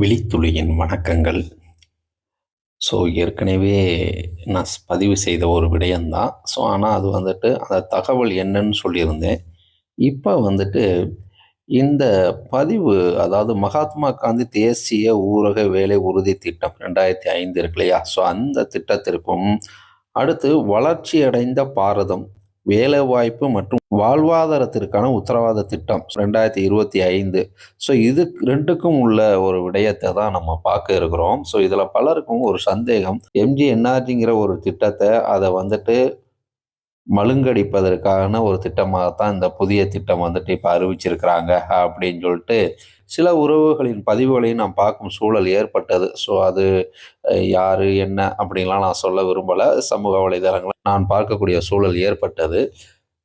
விழித்துளியின் வணக்கங்கள். ஸோ ஏற்கனவே நான் பதிவு செய்த ஒரு விடயம்தான். ஸோ ஆனால் அது வந்துட்டு அந்த தகவல் என்னன்னு சொல்லியிருந்தேன். இப்போ வந்துட்டு இந்த பதிவு அதாவது மகாத்மா காந்தி தேசிய ஊரக வேலை உறுதி திட்டம் ரெண்டாயிரத்தி ஐந்து இருக்கு இல்லையா? ஸோ அந்த திட்டத்திற்கும் அடுத்து வளர்ச்சியடைந்த பாரதம். வேலைவாய்ப்பு மற்றும் வாழ்வாதாரத்திற்கான உத்தரவாத திட்டம் ரெண்டாயிரத்தி இருபத்தி ஐந்து. ஸோ இது ரெண்டுக்கும் உள்ள ஒரு விடயத்தை தான் நம்ம பார்க்க இருக்கிறோம். ஸோ இதில் பலருக்கும் ஒரு சந்தேகம். எம்ஜி என்ஆர்ஜிங்கிற ஒரு திட்டத்தை அதை வந்துட்டு மழுங்கடிப்பதற்கான ஒரு திட்டமாகத்தான் இந்த புதிய திட்டம் வந்துட்டு இப்போ அறிவிச்சிருக்கிறாங்க அப்படின்னு சொல்லிட்டு சில உறவுகளின் பதிவுகளையும் நான் பார்க்கும் சூழல் ஏற்பட்டது. ஸோ அது யார் என்ன அப்படின்லாம் நான் சொல்ல விரும்பலை. சமூக வலைதளங்களை நான் பார்க்கக்கூடிய சூழல் ஏற்பட்டது.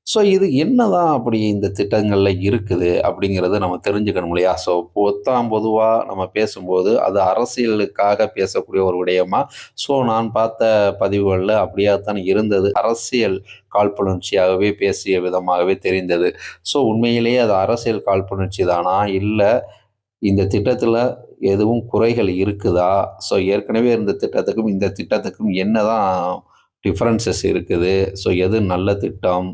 ஸோ இது என்னதான் அப்படி இந்த திட்டங்களில் இருக்குது அப்படிங்கிறத நம்ம தெரிஞ்சுக்கணும் இல்லையா? ஸோ பொத்தாம் பொதுவாக நம்ம பேசும்போது அது அரசியலுக்காக பேசக்கூடிய ஒரு விடயமா? ஸோ நான் பார்த்த பதிவுகளில் அப்படியே தான் இருந்தது. அரசியல் காழ்ப்புணர்ச்சியாகவே பேசிய விதமாகவே தெரிந்தது. ஸோ உண்மையிலேயே அது அரசியல் காழ்ப்புணர்ச்சி தானா இல்லை இந்த திட்டத்தில் எதுவும் குறைகள் இருக்குதா? ஸோ ஏற்கனவே இருந்த திட்டத்துக்கும் இந்த திட்டத்துக்கும் என்ன தான் டிஃப்ரென்சஸ் இருக்குது? ஸோ எது நல்ல திட்டம்?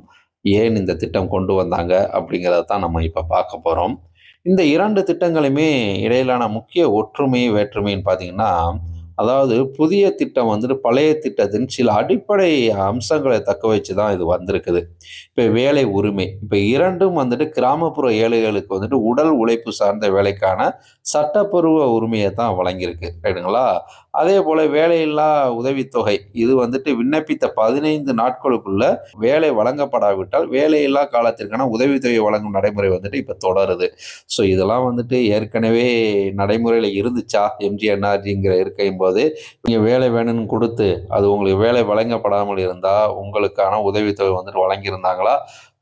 ஏன் இந்த திட்டம் கொண்டு வந்தாங்க அப்படிங்கிறத தான் நம்ம இப்போ பார்க்க போகிறோம் இந்த இரண்டு திட்டங்களுமே இடையிலான முக்கிய ஒற்றுமை வேற்றுமைன்னு பார்த்தீங்கன்னா அதாவது புதிய திட்டம் வந்துட்டு பழைய திட்டத்தின் சில அடிப்படை அம்சங்களை தக்க வச்சு தான் இது வந்திருக்குது. இப்போ வேலை உரிமை இப்போ இரண்டும் வந்துட்டு கிராமப்புற ஏழைகளுக்கு வந்துட்டு உடல் உழைப்பு சார்ந்த வேலைக்கான சட்டப்பூர்வ உரிமையை தான் வழங்கியிருக்கு ரைட்டுங்களா அதே போல் வேலையில்லா உதவித்தொகை இது வந்துட்டு விண்ணப்பித்த பதினைந்து நாட்களுக்குள்ள வேலை வழங்கப்படாவிட்டால் வேலையில்லா காலத்திற்கான உதவித்தொகை வழங்கும் நடைமுறை வந்துட்டு இப்போ தொடருது. ஸோ இதெல்லாம் வந்துட்டு ஏற்கனவே நடைமுறையில் இருந்துச்சா? எம்ஜிஎன்ஆர்ஜிங்கிற இருக்கையும் போது நீங்கள் வேலை வேணும்னு கொடுத்து அது உங்களுக்கு வேலை வழங்கப்படாமல் இருந்தால் உங்களுக்கான உதவித்தொகை வந்துட்டு வழங்கியிருந்தாங்களா?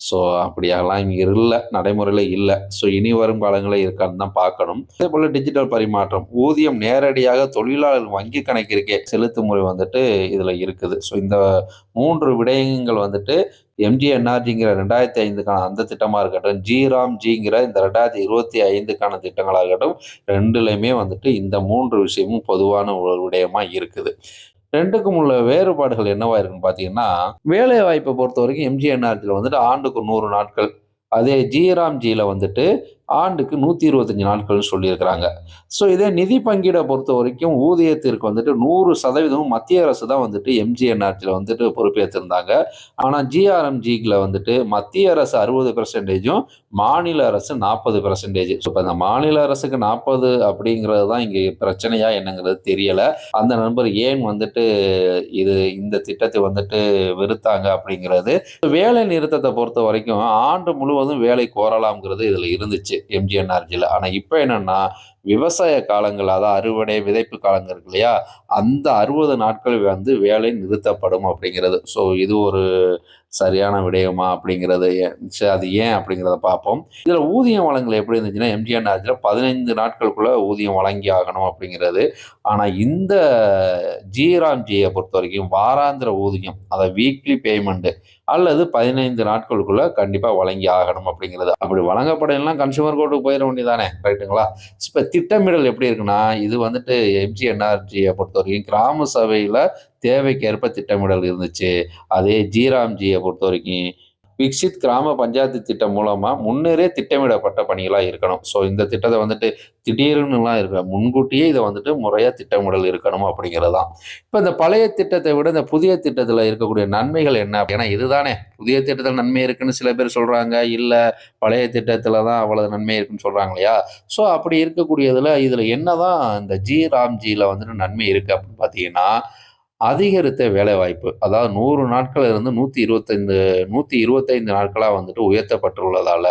ஸோ அப்படியெல்லாம் இங்கே இல்லை நடைமுறையில் இல்லை. ஸோ இனி வரும் காலங்களில் இருக்கான்னு தான் பார்க்கணும். அதே போல் டிஜிட்டல் பரிமாற்றம். ஊதியம் நேரடியாக தொழிலாளர் வங்கி கணக்கிற்கே செலுத்தும் முறை வந்துட்டு இதில் இருக்குது. ஸோ இந்த மூன்று விடயங்கள் வந்துட்டு எம்ஜிஎன்ஆர்ஜிங்கிற ரெண்டாயிரத்தி ஐந்துக்கான அந்த திட்டமாக இருக்கட்டும் ஜிராம் ஜிங்கிற இந்த ரெண்டாயிரத்தி இருபத்தி ஐந்துக்கான திட்டங்களாக இருக்கட்டும் ரெண்டுலையுமே வந்துட்டு இந்த மூன்று விஷயமும் பொதுவான ஒரு விடயமாக இருக்குது. ரெண்டுக்கும் உள்ள வேறுபாடுகள் என்னவா இருக்குன்னு பார்த்தீங்கன்னா வேலை வாய்ப்பை பொறுத்த வரைக்கும் எம்ஜிஎன்ஆர்ஜியில் வந்துட்டு ஆண்டுக்கு நூறு நாட்கள். அதே ஜிராம்ஜியில் வந்துட்டு ஆண்டுக்கு நூற்றி இருபத்தஞ்சி நாட்கள்னு சொல்லியிருக்கிறாங்க. ஸோ இதே நிதி பங்கீடை பொறுத்த வரைக்கும் ஊதியத்திற்கு வந்துட்டு நூறு சதவீதமும் மத்திய அரசு தான் வந்துட்டு எம்ஜிஎன்ஆர்டியில் வந்துட்டு பொறுப்பேற்றிருந்தாங்க ஆனால் ஜிஆர்எம்ஜிக்கில் வந்துட்டு மத்திய அரசு அறுபது பெர்சன்டேஜும் மாநில அரசு நாற்பது பெர்சன்டேஜ் ஸோ இப்போ இந்த மாநில அரசுக்கு நாற்பது அப்படிங்கிறது தான் இங்கே பிரச்சனையா என்னங்கிறது தெரியலை. அந்த நண்பர் ஏன் வந்துட்டு இது இந்த திட்டத்தை வந்துட்டு வெறுத்தாங்க அப்படிங்கிறது. வேலை நிறுத்தத்தை பொறுத்த வரைக்கும் ஆண்டு முழுவதும் வேலை கோரலாம்ங்கிறது இதில் இருந்துச்சு. எம்ஜிஎன்ஆர்ஜியில் ஆனால் இப்போ என்னன்னா விவசாய காலங்கள் அதாவது அறுவடை விதைப்பு காலங்கள் இருக்கு இல்லையா? அந்த அறுபது நாட்கள் வந்து வேலை நிறுத்தப்படும் அப்படிங்கிறது. ஸோ இது ஒரு சரியான விடயமா அப்படிங்கிறது அது ஏன் அப்படிங்கிறத பார்ப்போம். இதில் ஊதியம் வழங்கல் எப்படி இருந்துச்சுன்னா எம்ஜிஎன்ஆர்ஜியில் பதினைந்து நாட்களுக்குள்ள ஊதியம் வழங்கி ஆகணும் அப்படிங்கிறது. ஆனால் இந்த ஜிராம்ஜியை பொறுத்த வரைக்கும் வாராந்திர ஊதியம் அதை வீக்லி பேமெண்ட்டு அல்லது பதினைந்து நாட்களுக்குள்ள கண்டிப்பாக வழங்கி ஆகணும் அப்படிங்கிறது. அப்படி வழங்கப்படலாம் கன்சூமர் கோர்ட்டுக்கு போயிட வேண்டியதானே ரைட்டுங்களா இப்போ திட்டமிடல் எப்படி இருக்குன்னா இது வந்துட்டு எம்ஜிஎன்ஆர்ஜியை பொறுத்த வரைக்கும் கிராம சபையில் தேவைக்கேற்ப திட்டமிடல் இருந்துச்சு. அதே ஜீராம்ஜியை பொறுத்த வரைக்கும் விக்சித் கிராம பஞ்சாயத்து திட்டம் மூலமாக முன்னரே திட்டமிடப்பட்ட பணிகளாக இருக்கணும். ஸோ இந்த திட்டத்தை வந்துட்டு திடீர்னுலாம் இருக்க முன்கூட்டியே இதை வந்துட்டு முறையாக திட்டமிடல் இருக்கணும் அப்படிங்கிறது தான் இப்போ இந்த பழைய திட்டத்தை விட இந்த புதிய திட்டத்தில் இருக்கக்கூடிய நன்மைகள் என்ன ஏன்னா இதுதானே. புதிய திட்டத்தில் நன்மை இருக்குன்னு சில பேர் சொல்கிறாங்க இல்லை பழைய திட்டத்தில் தான் அவ்வளவு நன்மை இருக்குன்னு சொல்கிறாங்க இல்லையா? ஸோ அப்படி இருக்கக்கூடியதில் இதில் என்ன தான் இந்த ஜி ராம்ஜியில் வந்துட்டு நன்மை இருக்குது அப்படின்னு பார்த்தீங்கன்னா அதிகரித்த வேலைவாய்ப்பு அதாவது நூறு நாட்கள் இருந்து நூற்றி இருபத்தைந்து நூற்றி இருபத்தைந்து நாட்களாக வந்துட்டு உயர்த்தப்பட்டுள்ளதால்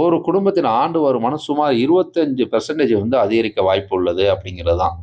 ஒரு குடும்பத்தின் ஆண்டு வருமானம் சுமார் இருபத்தஞ்சு பெர்சன்டேஜ் வந்து அதிகரிக்க வாய்ப்பு உள்ளது அப்படிங்கிறது தான்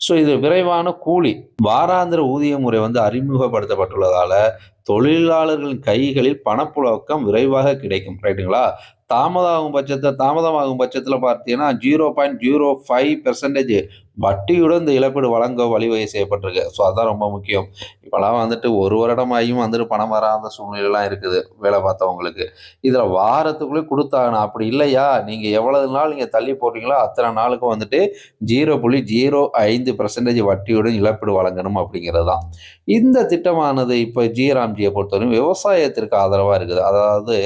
ஸோ இது விரைவான கூலி வாராந்திர ஊதிய முறை வந்து அறிமுகப்படுத்தப்பட்டுள்ளதால் தொழிலாளர்களின் கைகளில் பணப்புழக்கம் விரைவாக கிடைக்கும் ரைட்டுங்களா தாமதமாகும் பட்சத்தில் தாமதமாகும் பட்சத்தில் பார்த்தீங்கன்னா 0.05 பெர்சன்டேஜ் வட்டியுடன் இந்த இழப்பீடு வழங்க வழிவகை செய்யப்பட்டிருக்கு. ஸோ அதான் ரொம்ப முக்கியம். இப்போலாம் வந்துட்டு 1 வருடம் ஆகியும் வந்துட்டு பணம் வராத சூழ்நிலைலாம் இருக்குது, வேலை பார்த்தவங்களுக்கு. இதில் வாரத்துக்குள்ளே கொடுத்தாங்கண்ணா அப்படி இல்லையா, நீங்கள் எவ்வளவு நாள் நீங்கள் தள்ளி போடுறீங்களோ, அத்தனை நாளுக்கு வந்துட்டு 0.05 பெர்சன்டேஜ் வட்டியுடன் இழப்பீடு வழங்கணும் அப்படிங்கிறது தான். இந்த திட்டமானது இப்போ ஜிராம்ஜியை பொறுத்தவரைக்கும் விவசாயத்திற்கு ஆதரவாக இருக்குது. அதாவது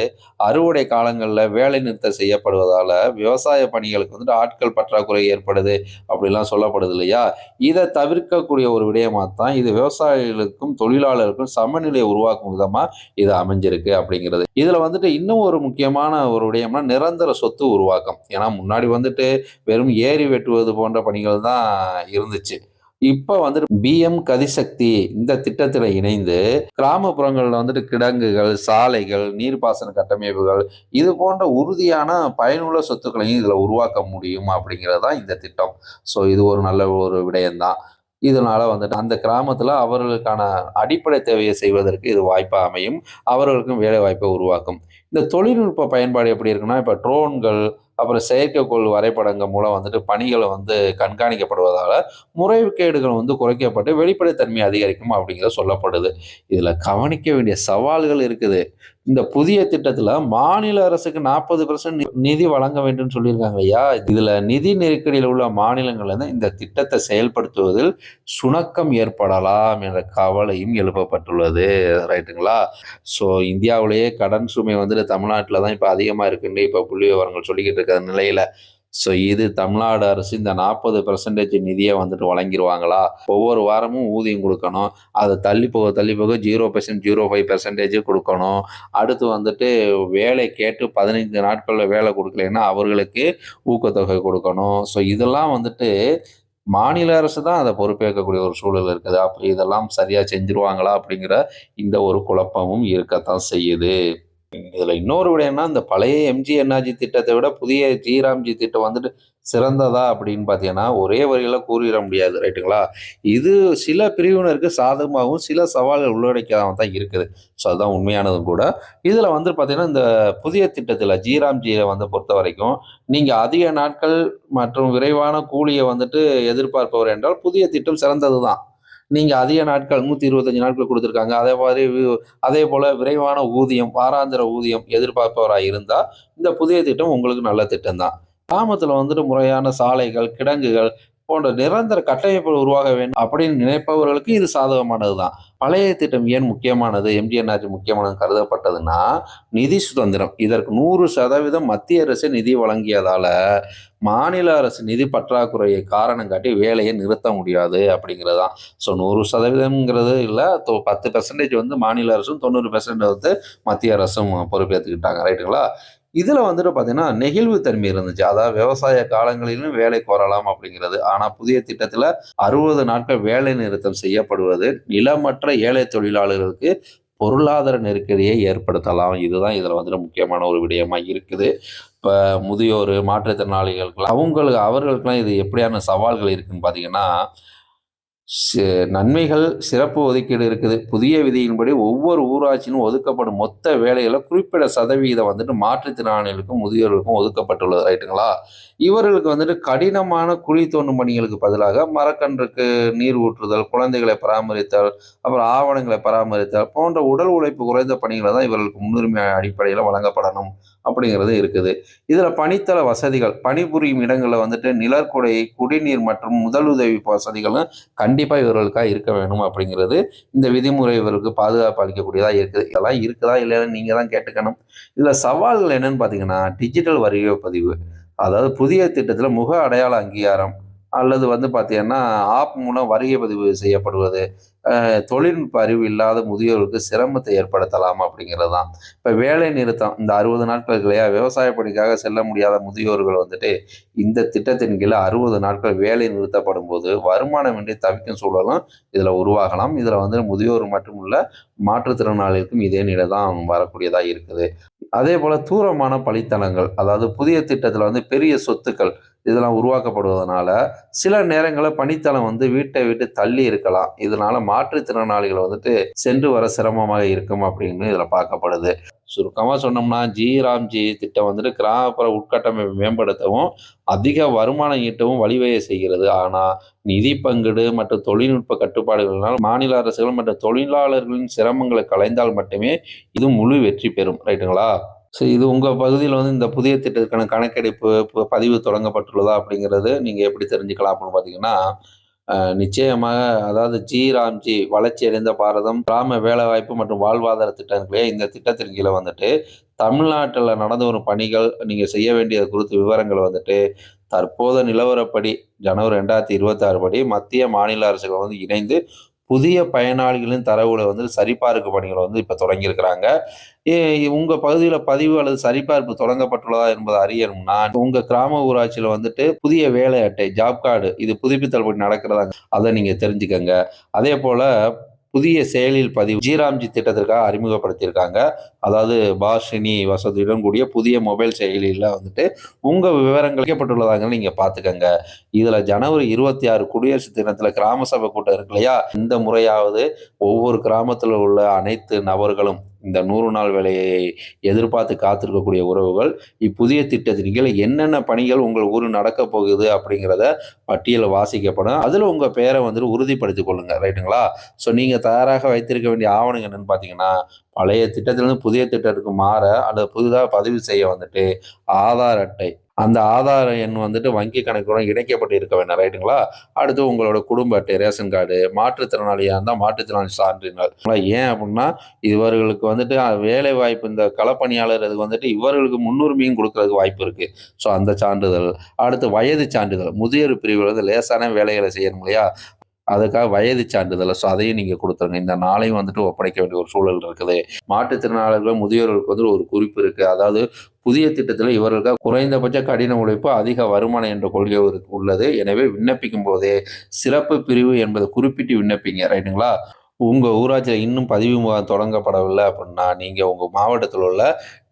அறுவடை காலங்களில் வேலை நிறுத்தம் செய்யப்படுவதால் விவசாய பணிகளுக்கு வந்துட்டு ஆட்கள் பற்றாக்குறை ஏற்படுது, அப்படிலாம் சொல்லப்படுது இல்லையா? இதை தவிர்க்கக்கூடிய ஒரு விடயமாக தான் இது விவசாயிகளுக்கும், தொழிலாளருக்கும் சமநிலையை உருவாக்கும் விதமாக இது அமைஞ்சிருக்கு அப்படிங்கிறது. இதில் வந்துட்டு இன்னும் ஒரு முக்கியமான ஒரு விடயம்னா, நிரந்தர சொத்து உருவாக்கம். ஏன்னா முன்னாடி வந்துட்டு வெறும் ஏரி வெட்டுவது போன்ற பணிகள் தான் இருந்துச்சு. இப்போ வந்துட்டு பிஎம் கதிசக்தி இந்த திட்டத்தில் இணைந்து, கிராமப்புறங்களில் வந்துட்டு கிடங்குகள், சாலைகள், நீர்ப்பாசன கட்டமைப்புகள், இது போன்ற உறுதியான பயனுள்ள சொத்துக்களையும் இதில் உருவாக்க முடியும் அப்படிங்கிறது தான் இந்த திட்டம். ஸோ இது ஒரு நல்ல ஒரு விடயம் தான். இதனால் வந்துட்டு அந்த கிராமத்தில் அவர்களுக்கான அடிப்படை தேவையை செய்வதற்கு இது வாய்ப்பாக அமையும். அவர்களுக்கும் வேலைவாய்ப்பை உருவாக்கும். இந்த தொழில்நுட்ப பயன்பாடு எப்படி இருக்குன்னா, இப்போ ட்ரோன்கள், அப்புறம் செயற்கைக்கோள் வரைபடங்கள் மூலம் வந்துட்டு பணிகளை வந்து கண்காணிக்கப்படுவதால் முறைகேடுகள் வந்து குறைக்கப்பட்டு வெளிப்படைத்தன்மை அதிகரிக்கும் அப்படிங்கிறது சொல்லப்படுது. இதில் கவனிக்க வேண்டிய சவால்கள் இருக்குது. இந்த புதிய திட்டத்தில் மாநில அரசுக்கு 40% நிதி வழங்க வேண்டும் சொல்லியிருக்காங்க ஐயா இதில் நிதி நெருக்கடியில் உள்ள மாநிலங்கள் வந்து இந்த திட்டத்தை செயல்படுத்துவதில் சுணக்கம் ஏற்படலாம் என்ற கவலையும் எழுப்பப்பட்டுள்ளது. ரைட்டுங்களா? ஸோ இந்தியாவிலேயே கடன் சுமை வந்துட்டு தமிழ்நாட்டில் தான் இப்போ அதிகமாக இருக்குன்னு இப்போ புள்ளி விவரங்கள் சொல்லிக்கிட்டு இருக்கிற நிலையில் ஸோ இது தமிழ்நாடு அரசு இந்த 40% நிதியை வந்துட்டு வழங்கிடுவாங்களா ஒவ்வொரு வாரமும் ஊதியம் கொடுக்கணும் அதை தள்ளி போக தள்ளி போக zero percent zero five percentage கொடுக்கணும் அடுத்து வந்துட்டு வேலை கேட்டு பதினைஞ்சு நாட்களில் வேலை கொடுக்கலைன்னா அவர்களுக்கு ஊக்கத்தொகை கொடுக்கணும் ஸோ இதெல்லாம் வந்துட்டு மாநில அரசு தான் அதை பொறுப்பேற்கக்கூடிய ஒரு சூழல் இருக்குது. அப்போ இதெல்லாம் சரியாக செஞ்சுருவாங்களா? அப்படிங்கிற இந்த ஒரு குழப்பமும் இருக்கத்தான் செய்யுது. இதில் இன்னொரு விடயம்னா, இந்த பழைய எம்ஜிஎன்ஆர்ஜி திட்டத்தை விட புதிய ஜி.ராம்ஜி திட்டம் வந்துட்டு சிறந்ததா அப்படின்னு பார்த்தீங்கன்னா, ஒரே வரியில் கூறிட முடியாது. ரைட்டுங்களா? இது சில பிரிவினருக்கு சாதகமாகவும், சில சவால்கள் உள்ளடக்கியதாக தான் இருக்குது. ஸோ அதுதான் உண்மையானதும் கூட. இதில் வந்து பார்த்தீங்கன்னா, இந்த புதிய திட்டத்தில் ஜி.ராம்ஜிய வந்து பொறுத்தவரைக்கும், நீங்கள் அதிக நாட்கள் மற்றும் விரைவான கூலியை வந்துட்டு எதிர்பார்ப்பவர் என்றால், புதிய திட்டம் சிறந்தது தான். நீங்க அதிக நாட்கள் 125 நாட்கள் கொடுத்துருக்காங்க அதே மாதிரி அதே போல் விரைவான ஊதியம், வாராந்திர ஊதியம் எதிர்பார்ப்பவராக இருந்தா, இந்த புதிய திட்டம் உங்களுக்கு நல்ல திட்டம் தான். கிராமத்தில் வந்துட்டு முறையான சாலைகள், கிடங்குகள் போன்ற நிரந்தர கட்டமைப்புகள் உருவாக வேண்டும் அப்படின்னு நினைப்பவர்களுக்கு இது சாதகமானது தான். பழைய திட்டம் ஏன் முக்கியமானது, எம்ஜிஎன்ஆர்ஜி முக்கியமானது கருதப்பட்டதுன்னா, நிதி சுதந்திரம். இதற்கு 100% மத்திய அரசு நிதி வழங்கியதால, மாநில அரசு நிதி பற்றாக்குறையை காரணம் காட்டி வேலையை நிறுத்த முடியாது அப்படிங்கிறது தான். ஸோ நூறு சதவீதம்ங்கிறது இல்லை பத்து பெர்சன்டேஜ் வந்து மாநில அரசும், 90% வந்து மத்திய அரசும் பொறுப்பேற்றுக்கிட்டாங்க ரைட்டுங்களா? இதில் வந்துட்டு பார்த்தீங்கன்னா, நெகிழ்வு தன்மை இருந்துச்சு. அதாவது விவசாய காலங்களிலும் வேலை கோரலாம் அப்படிங்கிறது. ஆனால் புதிய திட்டத்தில் அறுபது நாட்கள் வேலை நிறுத்தம் செய்யப்படுவது, நிலமற்ற ஏழை தொழிலாளர்களுக்கு பொருளாதார நெருக்கடியை ஏற்படுத்தலாம். இதுதான் இதில் வந்துட்டு முக்கியமான ஒரு விடயமாக இருக்குது. இப்போ முதியோர், மாற்றுத்திறனாளிகளுக்கெல்லாம் அவங்களுக்கு அவர்களுக்கெல்லாம் இது எப்படியான சவால்கள் இருக்குதுன்னு பார்த்தீங்கன்னா, நன்மைகள் சிறப்பு ஒதுக்கீடு இருக்குது. புதிய விதியின்படி ஒவ்வொரு ஊராட்சியிலும் ஒதுக்கப்படும் மொத்த வேலைகளை குறிப்பிட்ட சதவீதம் வந்துட்டு மாற்றுத்திறனாளிகளுக்கும், முதியோர்களுக்கும் ஒதுக்கப்பட்டுள்ளது. ரைட்டுங்களா? இவர்களுக்கு வந்துட்டு கடினமான குழி தோண்டும் பணிகளுக்கு பதிலாக மரக்கன்றுக்கு நீர் ஊற்றுதல், குழந்தைகளை பராமரித்தல், அப்புறம் ஆவணங்களை பராமரித்தல் போன்ற உடல் உழைப்பு குறைந்த பணிகளை தான் இவர்களுக்கு முன்னுரிமை அடிப்படையில் வழங்கப்படணும் அப்படிங்கிறது இருக்குது. இதில் பணித்தள வசதிகள், பணிபுரியும் இடங்களில் வந்துட்டு நிழற்குடை, குடிநீர் மற்றும் முதலுதவி வசதிகளும் கண்டிப்பாக இவர்களுக்காக இருக்க வேணும் அப்படிங்கிறது, இந்த விதிமுறை இவருக்கு பாதுகாப்பு அளிக்கக்கூடியதாக இருக்குது. இதெல்லாம் இருக்குதா? இல்லைன்னு நீங்கள் தான் கேட்டுக்கணும். இதில் சவால்கள் என்னன்னு பார்த்தீங்கன்னா, டிஜிட்டல் வரிவ பதிவு. அதாவது புதிய திட்டத்தில் முக அடையாள அங்கீகாரம் அல்லது வந்து பார்த்தீங்கன்னா, ஆப் மூலம் வருகை பதிவு செய்யப்படுவது, தொழில்நுட்ப அறிவு இல்லாத முதியோருக்கு சிரமத்தை ஏற்படுத்தலாம் அப்படிங்கிறது தான். இப்போ வேலை நிறுத்தம் இந்த 60 நாட்கள் இல்லையா? விவசாய பணிக்காக செல்ல முடியாத முதியோர்கள் வந்துட்டு, இந்த திட்டத்தின் கீழே அறுபது நாட்கள் வேலை நிறுத்தப்படும் போது வருமானமின்றி தவிக்கும் சூழலும் இதில் உருவாகலாம். இதில் வந்து முதியோர் மட்டும் இல்ல, மாற்றுத்திறனாளிக்கும் இதே நிலை தான் வரக்கூடியதாக இருக்குது. அதே போல் தூரமான பழித்தளங்கள் அதாவது புதிய திட்டத்தில் வந்து பெரிய சொத்துக்கள், இதெல்லாம் உருவாக்கப்படுவதனால சில நேரங்களில் பணித்தளம் வந்து வீட்டை விட்டு தள்ளி இருக்கலாம். இதனால மாற்றுத்திறனாளிகள் வந்துட்டு சென்று வர சிரமமாக இருக்கும் அப்படின்னு இதில் பார்க்கப்படுது. சுருக்கமாக சொன்னோம்னா ஜி ராம்ஜி திட்டம் வந்துட்டு கிராமப்புற உட்கட்டமைப்பு மேம்படுத்தவும் அதிக வருமானம் ஈட்டவும் வழிவகை செய்கிறது. ஆனால் நிதி பங்கீடு மற்றும் தொழில்நுட்ப கட்டுப்பாடுகளினால் மாநில அரசுகள் மற்றும் தொழிலாளர்களின் சிரமங்களை கலைந்தால் மட்டுமே இது முழு வெற்றி பெறும். ரைட்டுங்களா? ஸோ இது உங்கள் பகுதியில் வந்து இந்த புதிய திட்டத்துக்கான கணக்கெடுப்பு பதிவு தொடங்கப்பட்டுள்ளதா அப்படிங்கிறது நீங்கள் எப்படி தெரிஞ்சுக்கலாம் அப்படின்னு பார்த்தீங்கன்னா நிச்சயமாக அதாவது ஜி ராம்ஜி வளர்ச்சி அடைந்த பாரதம் கிராம வேலைவாய்ப்பு மற்றும் வாழ்வாதார திட்டங்களே இந்த திட்டத்தின் கீழே வந்துட்டு தமிழ்நாட்டில் நடந்து வரும் பணிகள் நீங்கள் செய்ய வேண்டியது குறித்த விவரங்கள் வந்துட்டு தற்போது நிலவரப்படி ஜனவரி ரெண்டாயிரத்தி இருபத்தாறு படி மத்திய மாநில அரசுகள் வந்து இணைந்து புதிய பயனாளிகளின் தரவுகளை வந்து சரிபார்ப்பு பணிகளை வந்து இப்போ தொடங்கியிருக்கிறாங்க. ஏ- பகுதியில் பதிவு அல்லது சரிபார்ப்பு தொடங்கப்பட்டுள்ளதா என்பதை அறியணும்னா உங்கள் கிராம ஊராட்சியில் வந்துட்டு புதிய வேலை அட்டை ஜாப் கார்டு இது புதுப்பித்தல் பணி நடக்கிறதா அதை நீங்கள் தெரிஞ்சுக்கங்க. அதே போல் புதிய செயலில் பதிவு ஜிராம்ஜி திட்டத்திற்காக அறிமுகப்படுத்தியிருக்காங்க. அதாவது பாஷினி வசதியுடன் கூடிய புதிய மொபைல் செயலியில் வந்துட்டு உங்கள் விவரங்கள் வைக்கப்பட்டுள்ளதாங்க நீங்கள் பார்த்துக்கங்க. இதில் ஜனவரி இருபத்தி ஆறு குடியரசு தினத்தில் கிராம சபை கூட்டம் இருக்கு இல்லையா? இந்த முறையாவது ஒவ்வொரு கிராமத்தில் உள்ள அனைத்து நபர்களும் இந்த நூறு நாள் வேலையை எதிர்பார்த்து காத்திருக்கக்கூடிய உறவுகள் இப்புதிய திட்டத்தின் கீழே என்னென்ன பணிகள் உங்கள் ஊர் நடக்க போகுது அப்படிங்கிறத பட்டியல் வாசிக்கப்படும். அதில் உங்கள் பெயரை வந்துட்டு உறுதிப்படுத்திக் கொள்ளுங்க. ரைட்டுங்களா ஸோ நீங்கள் தயாராக வைத்திருக்க வேண்டிய ஆவணங்கள் என்னென்னு பார்த்தீங்கன்னா பழைய திட்டத்திலிருந்து புதிய திட்டத்துக்கு மாற அல்லது புதிதாக பதிவு செய்ய வந்துட்டு ஆதார் அட்டை அந்த ஆதார எண் வந்துட்டு வங்கி கணக்குடன் இணைக்கப்பட்டு இருக்க வேண்டாம் ரைட்டுங்களா? அடுத்து உங்களோட குடும்ப அட்டை ரேஷன் கார்டு மாற்றுத்திறனாளியாக இருந்தால் மாற்றுத்திறனாளி சான்றிதழ். ஏன் அப்படின்னா இவர்களுக்கு வந்துட்டு வேலை வாய்ப்பு இந்த களப்பணியாளர் இது வந்துட்டு இவர்களுக்கு முன்னுரிமையும் கொடுக்கறதுக்கு வாய்ப்பு இருக்குது ஸோ அந்த சான்றிதழ். அடுத்து வயது சான்றிதழ். முதியோர் பிரிவில் வந்து லேசான வேலைகளை செய்யணும் இல்லையா? அதுக்காக வயது சான்றிதழ் ஸோ அதையும் நீங்கள் கொடுத்துருங்க. இந்த நாளையும் வந்துட்டு ஒப்படைக்க வேண்டிய ஒரு சூழல் இருக்குது. மாற்றுத்திறனாளர்கள் முதியோர்களுக்கு வந்து ஒரு குறிப்பு இருக்குது அதாவது புதிய திட்டத்தில் இவர்களுக்கு குறைந்தபட்ச கடின உழைப்பு அதிக வருமானம் என்ற கொள்கை உள்ளது. எனவே விண்ணப்பிக்கும் போதே சிறப்பு பிரிவு என்பதை குறிப்பிட்டு விண்ணப்பிங்க. ரைட்டுங்களா உங்கள் ஊராட்சியில் இன்னும் பதிவு முகாம் தொடங்கப்படவில்லை அப்படின்னா நீங்கள் உங்கள் மாவட்டத்தில் உள்ள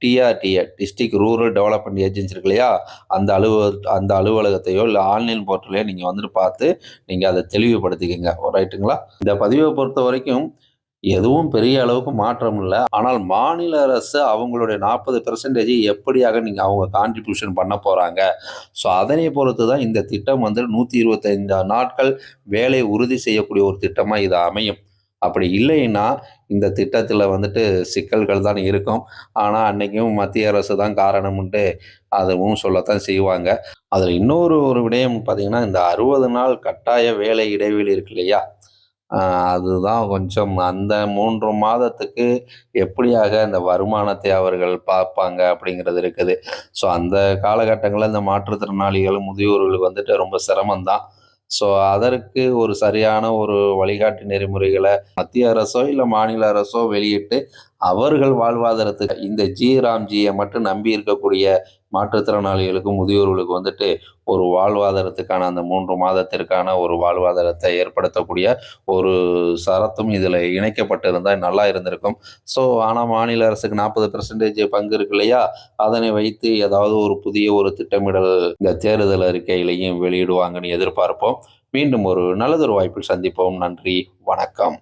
DRDA district rural development agency இருக்கு இல்லையா? அந்த அலுவல அந்த அலுவலகத்தையோ இல்லை ஆன்லைன் போர்ட்டலையோ நீங்கள் வந்துட்டு பார்த்து நீங்கள் அதை தெளிவுபடுத்திக்கோங்க. ரைட்டுங்களா இந்த பதிவை பொறுத்த வரைக்கும் எதுவும் பெரிய அளவுக்கு மாற்றம் இல்லை. ஆனால் மாநில அரசு அவங்களுடைய நாற்பது பெர்சன்டேஜ் எப்படியாக நீங்கள் அவங்க கான்ட்ரிபியூஷன் பண்ண போகிறாங்க ஸோ அதனை பொறுத்து தான் இந்த திட்டம் வந்து நூற்றி இருபத்தைந்து நாட்கள் வேலை உறுதி செய்யக்கூடிய ஒரு திட்டமாக இது அமையும். அப்படி இல்லைன்னா இந்த திட்டத்தில் வந்துட்டு சிக்கல்கள் தான் இருக்கும். ஆனால் அன்னைக்கும் மத்திய அரசு தான் காரணம்ன்ட்டு அதுவும் சொல்லத்தான் செய்வாங்க. அதில் இன்னொரு ஒரு விடயம் பார்த்திங்கன்னா இந்த அறுபது நாள் கட்டாய வேலை இடைவெளி இருக்கு இல்லையா? அதுதான் கொஞ்சம் அந்த மூன்று மாதத்துக்கு எப்படியாக இந்த வருமானத்தை அவர்கள் பார்ப்பாங்க அப்படிங்கிறது இருக்குது. ஸோ அந்த காலகட்டங்களில் இந்த மாற்றுத்திறனாளிகள் முதியோர்களுக்கு வந்துட்டு ரொம்ப சிரமம்தான். ஸோ அதற்கு ஒரு சரியான ஒரு வழிகாட்டு நெறிமுறைகளை மத்திய அரசோ இல்லை மாநில அரசோ வெளியிட்டு அவர்கள் வாழ்வாதாரத்துக்கு இந்த ஜி ராம்ஜியை மட்டும் நம்பி இருக்கக்கூடிய மாற்றுத்திறனாளிகளுக்கும் முதியோர்களுக்கு வந்துட்டு ஒரு வாழ்வாதாரத்துக்கான அந்த மூன்று மாதத்திற்கான ஒரு வாழ்வாதாரத்தை ஏற்படுத்தக்கூடிய ஒரு சரத்தும் இதில் இணைக்கப்பட்டிருந்தால் நல்லா இருந்திருக்கும். ஸோ ஆனால் மாநில அரசுக்கு நாற்பது பெர்சன்டேஜ் பங்கு இருக்கு இல்லையா? அதனை வைத்து ஏதாவது ஒரு புதிய ஒரு திட்டமிடல் இந்த தேர்தல் அறிக்கையிலையும் வெளியிடுவாங்கன்னு எதிர்பார்ப்போம். மீண்டும் ஒரு நல்லதொரு வாய்ப்பில் சந்திப்போம். நன்றி. வணக்கம்.